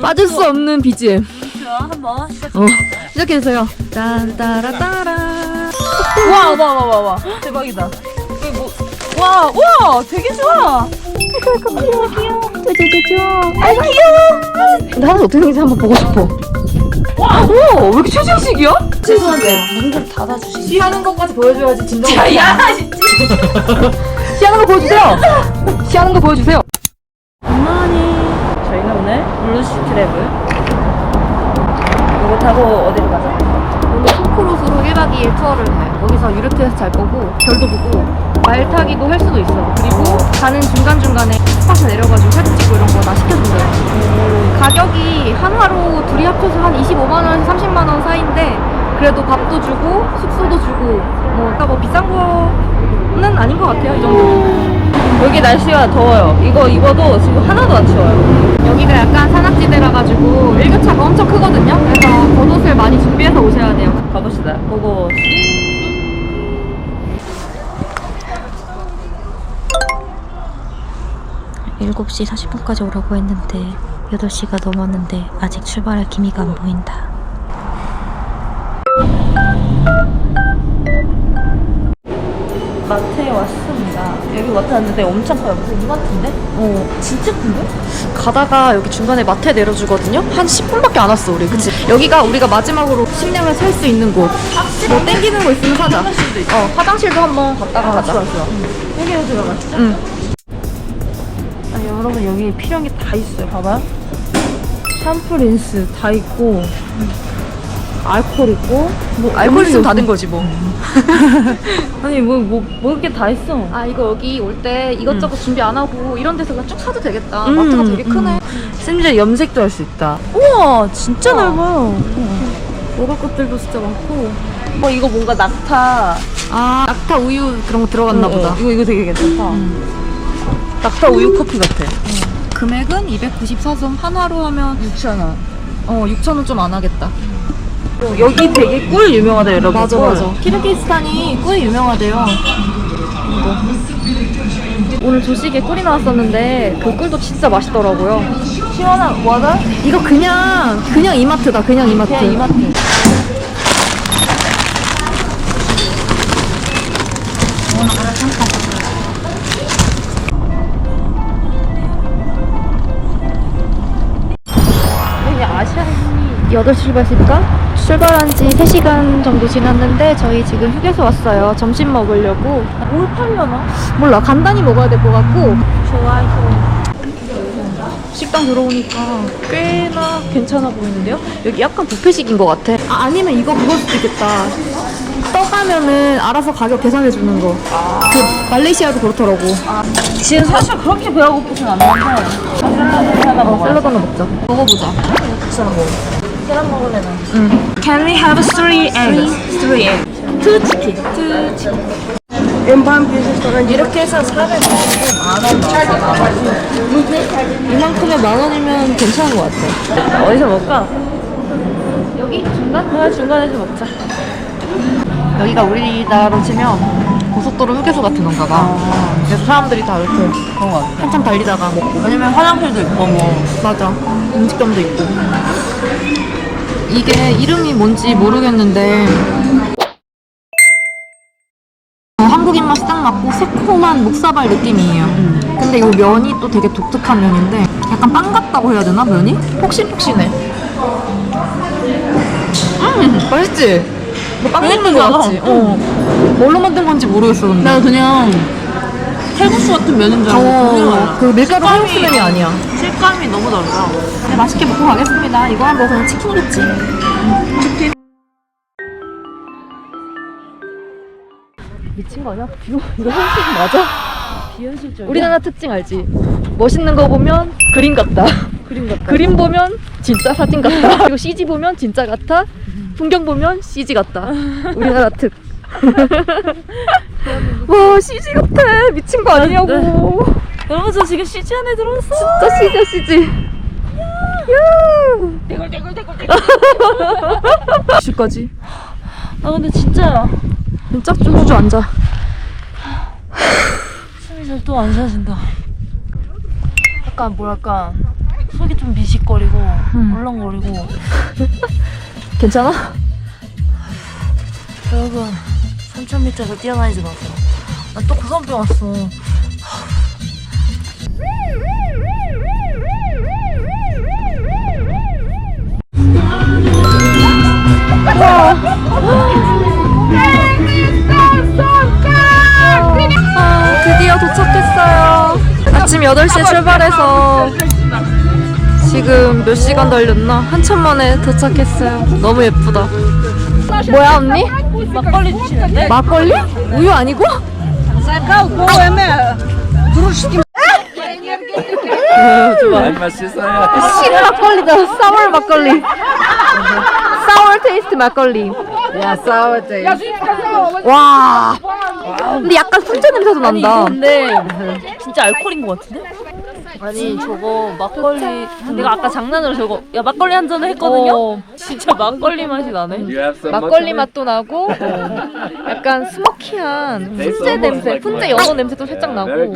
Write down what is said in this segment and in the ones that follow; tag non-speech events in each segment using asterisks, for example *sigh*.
빠질 수 없는 BGM. 자, 한번 시작. 어, 시작해주세요. 딴따라따라. 와, 와, 와, 와, 와. 대박이다. 이게 뭐, 와, 와, 되게 좋아. 귀여워, 귀여워. 되게 좋아. 아, 귀여워. 나는 어떻게 생긴지 한번 보고 싶어. 와, 오, 왜 이렇게 최신식이야? 죄송한데. 문좀 닫아주시죠. 시하는 것까지 보여줘야지 진정. 야, 야, 진짜. 시하는 거 보여주세요. 시하는 거 보여주세요. 저희는 오늘 트랩을 이거 타고 어디로 가죠? 오늘 포크로스로 1박 2일 투어를 해. 거기서 유르트에서 잘 거고, 별도 보고, 말 타기도 할 수도 있어. 그리고 가는 중간중간에 스팟에 내려가지고 사진 찍고 이런 거 다 시켜준대요. 가격이 한 하루 둘이 합쳐서 한 25만원에서 30만원 사이인데, 그래도 밥도 주고, 숙소도 주고, 뭐, 그러니까 뭐 비싼 거는 아닌 것 같아요, 이 정도면. 여기 날씨가 더워요. 이거 입어도 지금 하나도 안 추워요. 여기가 약간 산악지대라 가지고 일교차가 엄청 크거든요. 그래서 겉옷을 많이 준비해서 오셔야 돼요. 가봅시다. 보고. 일곱 시 40분까지 오라고 했는데 8시가 넘었는데 아직 출발할 기미가 안 보인다. 마트에 왔습니다. 여기 마트 왔는데 엄청 커요. 무슨 이마트인데? 어, 진짜 큰데? 가다가 여기 중간에 마트에 내려주거든요. 한 10분밖에 안 왔어, 우리. 그치? 여기가 우리가 마지막으로 식량을 살 수 있는 곳. 뭐 땡기는 거 있으면 사자. 화장실도. 어, 화장실도 한번 갔다가 가자. 좋아, 좋아. 여기로 들어가시죠. 응. 아, 여러분 여기 필요한 게 다 있어요. 봐봐요. 샴푸, 린스 다 있고 알콜 있고 뭐 알코올 있으면 다다된 거지, 뭐. *laughs* 아니 뭐뭐 먹을 게 다 있어. 아, 이거 여기 올 때 이것저것 준비 안 하고 이런 데서 그냥 쭉 사도 되겠다. 음, 마트가 되게 크네. 심지어 염색도 할 수 있다. 우와 진짜 우와. 넓어요. 먹을 것들도 진짜 많고. 뭐 이거 뭔가 낙타. 아, 낙타 우유 그런 거 들어갔나 어, 보다. 어, 이거 이거 되게 괜찮다. 낙타 우유 커피 같아. 금액은 294점 한화로 하면 6천 원. 어 6천 원좀 안 하겠다. 여기 되게 꿀 유명하다 여러분. 맞아 꿀. 맞아. 키르기스탄이 꿀이 유명하대요. 오늘 조식에 꿀이 나왔었는데 그 꿀도 진짜 맛있더라고요. 시원한 와다? 이거 그냥 그냥 이마트다. 그냥 이마트. 그냥 이마트. 8시 출발했을까? 출발한 지 3시간 정도 지났는데 저희 지금 휴게소 왔어요. 점심 먹으려고. 뭘 팔려나? 몰라. 간단히 먹어야 될 것 같고 좋아요. 식당 들어오니까 꽤나 괜찮아 보이는데요? 여기 약간 뷔페식인 것 같아. 아, 아니면 이거 그걸 수도 있겠다. 떠가면은 알아서 가격 계산해 주는 거. 그 말레이시아도 그렇더라고. 지금 사실 그렇게 배가 고프진 않는데 샐러드 하나 먹어. 샐러드 하나 먹자. 먹어보자. 계란 먹을래 나? 응. Can we have three eggs? Three eggs. 투 치킨. 투 치킨. 이렇게 해서 400원 만 원. 이만큼에 만 원이면 괜찮은 것 같아. 어디서 먹을까? 여기 중간? 아, 중간에서 먹자. 여기가 우리나라로 치면 고속도로 휴게소 같은 건가 봐. 그래서 사람들이 다 이렇게 그런 거 같아. 한참 달리다가 먹고. 왜냐면 화장실도 있고 뭐. 맞아. 음식점도 있고. 이게 이름이 뭔지 모르겠는데 어, 한국 입맛이 딱 맞고 새콤한 목사발 느낌이에요. 근데 이 면이 또 되게 독특한 면인데 약간 빵 같다고 해야 되나 면이? 폭신폭신해. 음 맛있지? 뭐빵 거 그러니까. 같지? 어. 뭘로 만든 건지 모르겠어 근데. 나 그냥 칼국수 같은 면인 줄 알고 어, 그 밀가루 칼국수 면이 아니야. 식감이 너무 달라. 네, 맛있게 먹고 가겠습니다. 이거 한거 그냥 치킨이겠지. 미친 거 아니야? 이거, 이거 현실 맞아? 비현실적이야. 우리나라 특징 알지? 멋있는 거 보면 그림 같다. 그림 같다. 그림 보면 진짜 사진 같다. *laughs* 그리고 CG 보면 진짜 같아. 풍경 보면 CG 같다. 우리나라 특. *laughs* 와 CG 같아. 미친 거 아니냐고. 네. 여러분 저 지금 CG 안에 들어왔어. 진짜 CG야 CG. 야. 지까지. *laughs* 아 근데. 진짜 쭈쭈쭈 앉아. 숨이 잘 또 안 쉬어진다. 약간 뭐랄까 속이 좀 미식거리고 음. 울렁거리고 *laughs* 괜찮아? 여러분 3000m에서 뛰어다니지 마세요 나 또 고산병 왔어 아, 드디어 도착했어요. 아침 8시에 출발해서 지금 몇 시간 달렸나? 한참 만에 도착했어요. 너무 예쁘다. 뭐야, 언니? 막걸리 주시는데? 막걸리? 우유 아니고? 좋아. 안 맛있어요. 신 막걸리다. 사월 막걸리. 사월 테이스트 막걸리. 야 싸워대. 와. 근데 약간 훈제 냄새도 난다. 근데 진짜 알코올인 것 같은데? 아니 저거 막걸리 내가 아까 장난으로 저거 야 막걸리 한 잔을 했거든요? 어. 진짜 막걸리 맛이 나네 막걸리? 맛도 나고 약간 스모키한 훈제 냄새, 훈제 연어 냄새도 살짝 나고.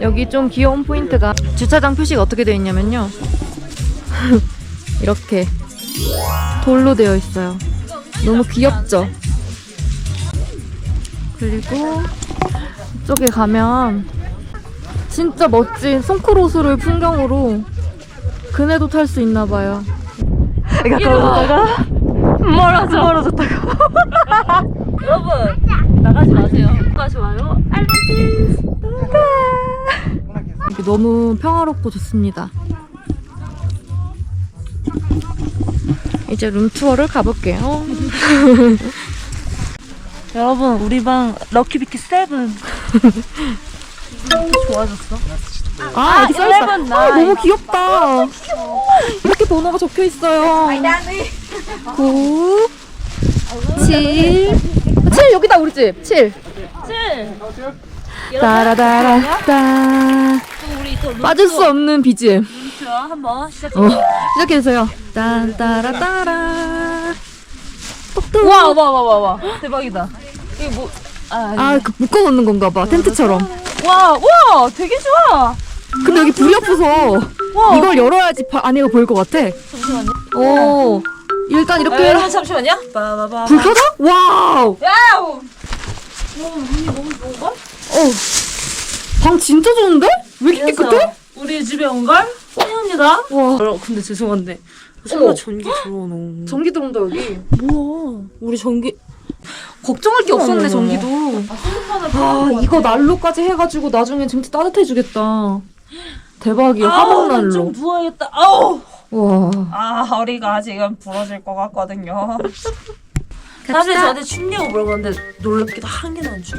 여기 좀 귀여운 포인트가 주차장 표시가 어떻게 되어 있냐면요 *laughs* 이렇게 돌로 되어 있어요 너무 귀엽죠? 그리고 이쪽에 가면 진짜 멋진 송크로스를 풍경으로 그네도 탈 수 있나 봐요. 가까워졌다가. *laughs* 멀어져. 멀어졌다가 *laughs* 여러분 나가지 마세요. 구독과 좋아요? 알람 이게 너무 평화롭고 좋습니다. 이제 룸투어를 가볼게요. *laughs* 여러분 우리 방 럭키비키 세븐 좋아졌어? 아, 여기 써있어. 아, 너무 귀엽다. 이렇게 번호가 적혀 있어요. 9, 7, 7 여기다 우리 집. 7. 7 따라다라따. 우리 또 빠질 수 없는 BGM. 룸투어 한번 시작해 어, 시작해주세요. 딴따라따라. 똑똑. 와, 와, 와, 와, 와. 대박이다. 이게 뭐, 아, 아, 그 묶어 놓는 건가 봐. 텐트처럼. 와, 와, 되게 좋아. 근데 여기 불이 없어서 와. 이걸 열어야지 바- 안에가 보일 것 같아. 잠시만요. 오, 일단 아, 이렇게 여러분 잠시만요. 빠바바. 불 켜져? 와우. 야우. 어, 방 진짜 좋은데? 왜 이렇게 깨끗해? 우리 집에 온걸 환영합니다. 와, 여러분, 근데 죄송한데. 어머. 설마 전기 들어오노? 전기 들어온다 여기. 뭐야? 우리 전기 걱정할 게 없었네 전기도. 아, 이거 난로까지 해가지고 나중에 진짜 따뜻해지겠다. 대박이야 화목 난로. 좀 누워야겠다. 아우. 와. 아, 허리가 지금 부러질 것 같거든요. *laughs* 사실 저한테 춥냐고 물어봤는데 놀랍게도 한 개도 안 춥.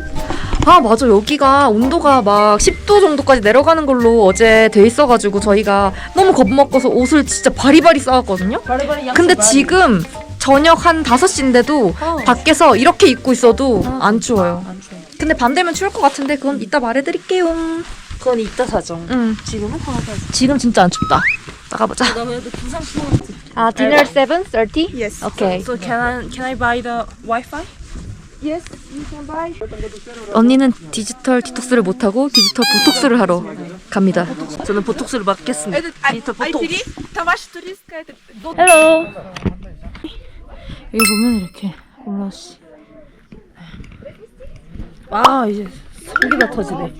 아 맞아 여기가 온도가 막 10도 정도까지 내려가는 걸로 어제 돼 있어가지고 저희가 너무 겁먹어서 옷을 진짜 바리바리 싸왔거든요. 바리바리 근데. 지금 저녁 한 5시인데도 어. 밖에서 이렇게 입고 있어도 어. 아, 안 추워요. 안 추워. 근데 밤되면 추울 것 같은데 그건 이따 말해드릴게요. 그건 이따 사정. 응. 지금은 화가. 지금 진짜 안 춥다. 나가보자. 아, dinner 7:30? Yes. Okay. So can I can I buy the Wi-Fi? Yes, you can buy. 언니는 디지털 디톡스를 못하고 디지털 보톡스를 하러 갑니다. 저는 보톡스를 맞겠습니다. 디지털 보톡스. Hello. 여기 보면 이렇게 올라씨. 아 이제 소리가 터지네.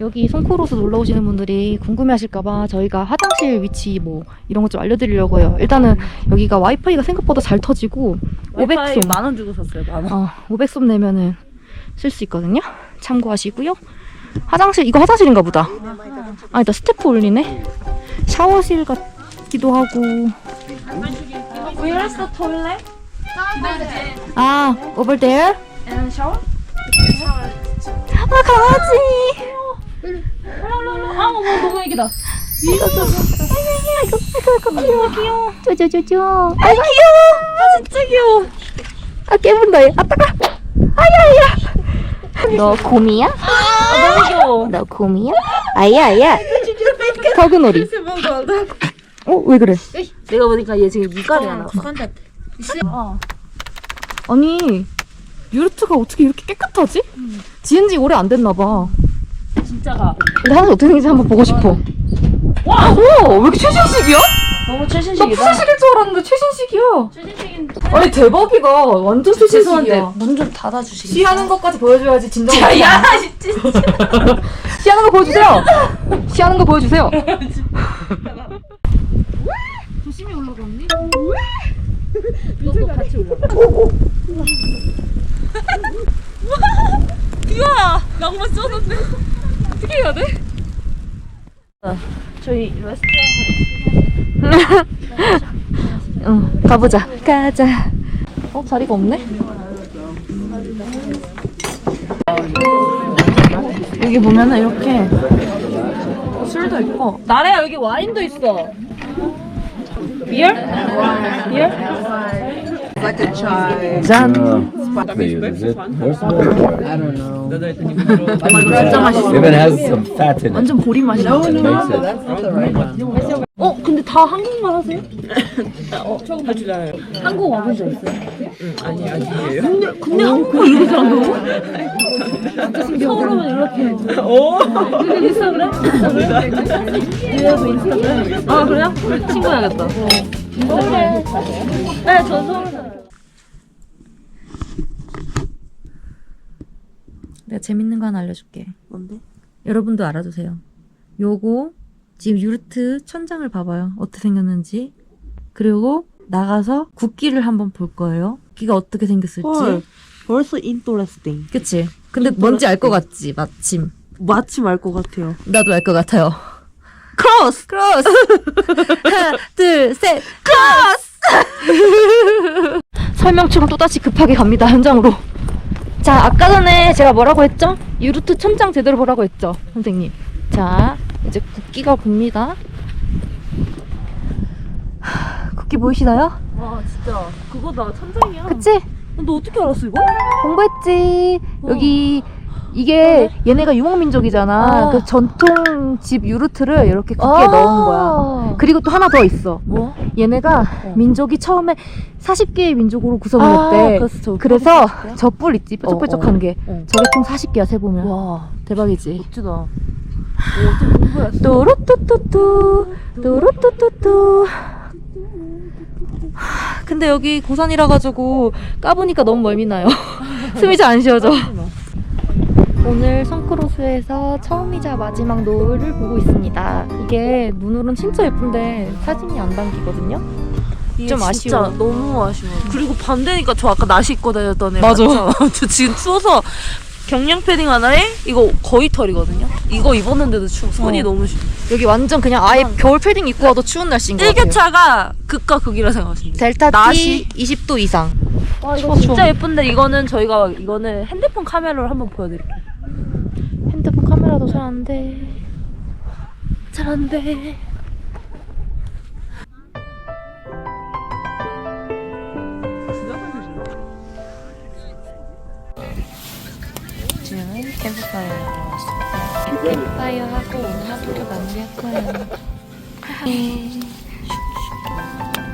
여기 송코로스 놀러 오시는 분들이 궁금해하실까봐 저희가 화장실 위치 뭐 이런 것 좀 알려드리려고 해요. 일단은 여기가 와이파이가 생각보다 잘 터지고 500솜 만원 주고 샀어요. 만 원. 어, 500솜 내면은 쓸 수 있거든요. 참고하시고요. 화장실 이거 화장실인가 보다. 아니다 스태프 올리네. 샤워실 같기도 하고. Where's the toilet? 아 over there. And shower? 아 강아지. 아 어머 너무 애기다. 귀여워 귀여워. 쪼쪼쪼쪼. 아 귀여워. 아 진짜 귀여워. 아 깨문다 얘. 아 따가. 아야야. 너 곰이야? 너무 귀여워. 너 곰이야? 아야 아야. 터그놀이. 어 왜 그래? 내가 보니까 얘 지금 이갈이 하나. 어. 아니 유르트가 어떻게 이렇게 깨끗하지? 지은 지 오래 안 됐나 봐. 진짜가. 근데 하나씩 어떻게 생긴지 한번 보고 싶어. 와, 왜 이렇게 최신식이야? 너무 나 최신식이다. 푸시식일 줄 알았는데 최신식이야. 최신식인. 아니 대박이다. 완전 최신식이야. 문좀 닫아주시겠어요? 시하는 것까지 보여줘야지 진정. 야, 진짜. *laughs* 시하는 거 보여주세요. 시하는 거 보여주세요. *laughs* 언니. 너도 같이 올라가. 우와! 낭만 쩌는데. 어떻게 해야 돼? 저희 레스토랑. 응, *laughs* 가보자. 가자. 어, 자리가 없네? 여기 보면은 이렇게 술도 있고. 나래야, 여기 와인도 있어. 비열? 비열? Like a chai. 짠. Is it? Where's the I don't know. 진짜 맛있어. If it has some fat in it, 완전 보리 맛이야. it makes it. That's not the right one. 어, 근데 다 한국말 하세요? 한국 와본 적 있어요? 응, 아니, 아니에요. 근데, 근데 한국말 이렇게 잘한다고? 신기하다. 서울 오면 이렇게. 오! 인스타그램? 인스타그램? 유해도 인스타그램? 아, 그래요? 우리 친구 해야겠다. 서울에. 네, 저 서울에 살아요. 내가 재밌는 거 하나 알려줄게. 뭔데? 여러분도 알아두세요. 요거 지금 유르트 천장을 봐봐요. 어떻게 생겼는지. 그리고 나가서 국기를 한번 볼 거예요. 국기가 어떻게 생겼을지. 헐. 벌써 인터레스팅. 그치? 근데 뭔지 알 것 같지, 마침. 마침 알 것 같아요. 나도 알 것 같아요. 크로스! 크로스! *laughs* 하나, 둘, 셋! *laughs* 설명충을 또다시 급하게 갑니다, 현장으로. 자, 아까 전에 제가 뭐라고 했죠? 유루트 천장 제대로 보라고 했죠, 선생님. 자, 이제 국기가 봅니다. 하, 국기 보이시나요? 와, 진짜. 그거다. 천장이야. 그치? 너 어떻게 알았어, 이거? 공부했지. 여기 이게 얘네가 유목민족이잖아. 아. 그 전통 집 유루트를 이렇게 국기에 넣은 거야. 그리고 또 하나 더 있어. 뭐? 얘네가 민족이 처음에 40개의 민족으로 구성을 아, 했대. 그래서 저 그래서 뿔저뿔 있지 뾰족뾰족한 어, 어. 게 어. 저게 총 40개야 세보면 와, 대박이지 멋지다. 또루뚜뚜뚜 하, 근데 여기 고산이라 가지고 까보니까 너무 멀미 나요 *laughs* 숨이 잘 안 쉬어져 오늘 성크로스에서 처음이자 마지막 노을을 보고 있습니다 이게 눈으로는 진짜 예쁜데 사진이 안 담기거든요 좀 아쉬워. 너무 아쉬워. 그리고 반대니까 저 아까 나시 입고 다녔던 애 맞아. *laughs* 저 지금 추워서 경량 패딩 하나에 이거 거의 털이거든요. 이거 입었는데도 추워. 손이 어. 너무 추워. 여기 완전 그냥 아예 겨울 패딩 입고 와도 추운 날씨인 것 같아요 일교차가 극과 극이라 생각하시면 돼요. 델타 T 20도 이상 와 이거 진짜 예쁜데 이거는 저희가 이거는 핸드폰 카메라로 한번 보여드릴게요. 핸드폰 카메라도 잘 안 돼. 잘 안 돼. 캠프파이어에 들어왔습니다. 캠프파이어 하고 오늘 하루를 마무리할 거예요.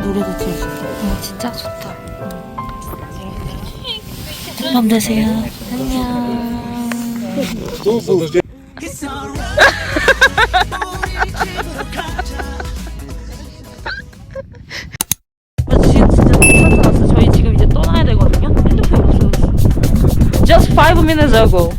노래도 제일 좋다. 어, 진짜 좋다. 좋은 밤 되세요. 안녕. 지금 진짜 괜찮았어. 저희 지금 이제 떠나야 되거든요. 핸드폰이 없어졌어. Just five minutes ago.